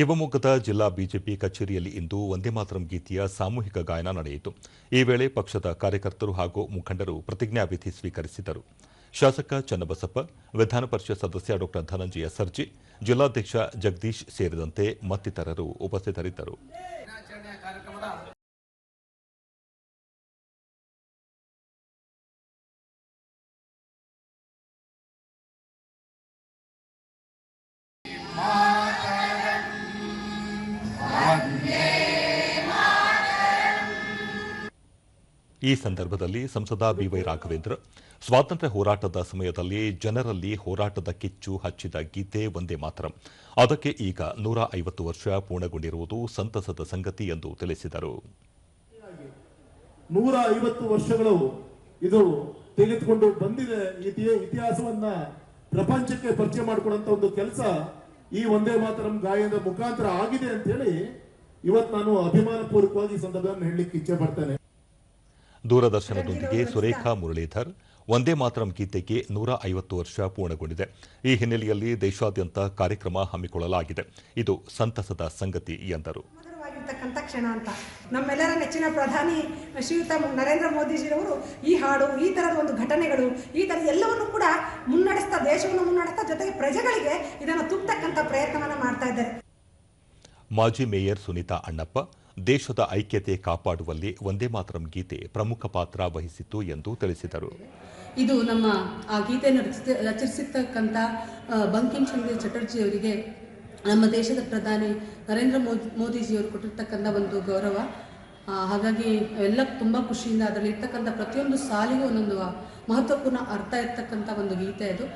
ಶಿವಮೊಗ್ಗದ ಜಿಲ್ಲಾ ಬಿಜೆಪಿ ಕಚೇರಿಯಲ್ಲಿ ಇಂದು ವಂದೇ ಮಾತರಂ ಗೀತೆಯ ಸಾಮೂಹಿಕ ಗಾಯನ ನಡೆಯಿತು. ಈ ವೇಳೆ ಪಕ್ಷದ ಕಾರ್ಯಕರ್ತರು ಹಾಗೂ ಮುಖಂಡರು ಪ್ರತಿಜ್ಞಾವಿಧಿ ಸ್ವೀಕರಿಸಿದರು. ಶಾಸಕ ಚನ್ನಬಸಪ್ಪ, ವಿಧಾನ ಪರಿಷತ್ ಸದಸ್ಯ ಡಾ ಧನಂಜಯ ಸರ್ಜಿ, ಜಿಲ್ಲಾಧ್ಯಕ್ಷ ಜಗದೀಶ್ ಸೇರಿದಂತೆ ಮತ್ತಿತರರು ಉಪಸ್ಥಿತರಿದ್ದರು. ಈ ಸಂದರ್ಭದಲ್ಲಿ ಸಂಸದ ಬಿವೈ ರಾಘವೇಂದ್ರ, ಸ್ವಾತಂತ್ರ್ಯ ಹೋರಾಟದ ಸಮಯದಲ್ಲಿ ಜನರಲ್ಲಿ ಹೋರಾಟದ ಕಿಚ್ಚು ಹಚ್ಚಿದ ಗೀತೆ ಒಂದೇ ಮಾತ್ರ. ಅದಕ್ಕೆ ಈಗ ನೂರ ಐವತ್ತು ವರ್ಷ ಪೂರ್ಣಗೊಂಡಿರುವುದು ಸಂತಸದ ಸಂಗತಿ ಎಂದು ತಿಳಿಸಿದರು. ನೂರ ಐವತ್ತು ವರ್ಷಗಳು ಇದು ತೆಗೆದುಕೊಂಡು ಬಂದಿದೆ. ಇತಿ- ಇತಿಹಾಸವನ್ನ ಪ್ರಪಂಚಕ್ಕೆ ಪರಿಚಯ ಮಾಡಿಕೊಡುವಂತ ಒಂದು ಕೆಲಸ ಈ ಒಂದೇ ಮಾತರಂ ಗಾಯನದ ಮುಖಾಂತರ ಆಗಿದೆ ಅಂತ ಹೇಳಿ ಇವತ್ತು ನಾನು ಅಭಿಮಾನ ಪೂರ್ವಕವಾಗಿ ಸಂದರ್ಭವನ್ನು ಹೇಳಲಿಕ್ಕೆ ಇಚ್ಛೆ ಪಡ್ತೇನೆ. ದೂರದರ್ಶನದೊಂದಿಗೆ ಸುರೇಖಾ ಮುರಳೀಧರ್, ವಂದೇ ಮಾತರಂ ಗೀತೆಗೆ ನೂರ ಐವತ್ತು ವರ್ಷ ಪೂರ್ಣಗೊಂಡಿದೆ. ಈ ಹಿನ್ನೆಲೆಯಲ್ಲಿ ದೇಶಾದ್ಯಂತ ಕಾರ್ಯಕ್ರಮ ಹಮ್ಮಿಕೊಳ್ಳಲಾಗಿದೆ. ಇದು ಸಂತಸದ ಸಂಗತಿ ಎಂದರು. ಕ್ಷಣ ಅಂತ. ನಮ್ಮೆಲ್ಲರ ನೆಚ್ಚಿನ ಪ್ರಧಾನಿ ಶ್ರೀಯುತ ನರೇಂದ್ರ ಮೋದಿಜಿರವರು ಈ ಹಾಡು ಈ ಥರದ ಒಂದು ಘಟನೆಗಳು ಈ ಥರದ ಎಲ್ಲವನ್ನು ಕೂಡ ಮುನ್ನಡೆಸ್ತಾ ದೇಶವನ್ನು ಮುನ್ನಡೆಸ್ತಾ ಜೊತೆಗೆ ಪ್ರಜೆಗಳಿಗೆ ಇದನ್ನು ತುಂಬತಕ್ಕಂಥ ಪ್ರಯತ್ನವನ್ನು ಮಾಡ್ತಾ ಇದ್ದಾರೆ. ಮಾಜಿ ಮೇಯರ್ ಸುನೀತಾ ಅಣ್ಣಪ್ಪ ದೇಶದ ಐಕ್ಯತೆ ಕಾಪಾಡುವಲ್ಲಿ ಒಂದೇ ಮಾತರಂ ಗೀತೆ ಪ್ರಮುಖ ಪಾತ್ರ ವಹಿಸಿತ್ತು ಎಂದು ತಿಳಿಸಿದರು. ಇದು ನಮ್ಮ ಆ ಗೀತೆಯನ್ನು ರಚಿಸಿ ರಚಿಸಿರ್ತಕ್ಕಂಥ ಬಂಕಿಂ ಚಂದ್ರ ಚಟರ್ಜಿ ಅವರಿಗೆ ನಮ್ಮ ದೇಶದ ಪ್ರಧಾನಿ ನರೇಂದ್ರ ಮೋದಿ ಮೋದಿಜಿಯವರು ಕೊಟ್ಟಿರ್ತಕ್ಕಂಥ ಒಂದು ಗೌರವ. ಹಾಗಾಗಿ ಎಲ್ಲ ತುಂಬ ಖುಷಿಯಿಂದ ಅದರಲ್ಲಿ ಇರ್ತಕ್ಕಂಥ ಪ್ರತಿಯೊಂದು ಸಾಲಿಗೂ ಒಂದೊಂದು ಮಹತ್ವಪೂರ್ಣ ಅರ್ಥ ಇರ್ತಕ್ಕಂಥ ಒಂದು ಗೀತೆ ಅದು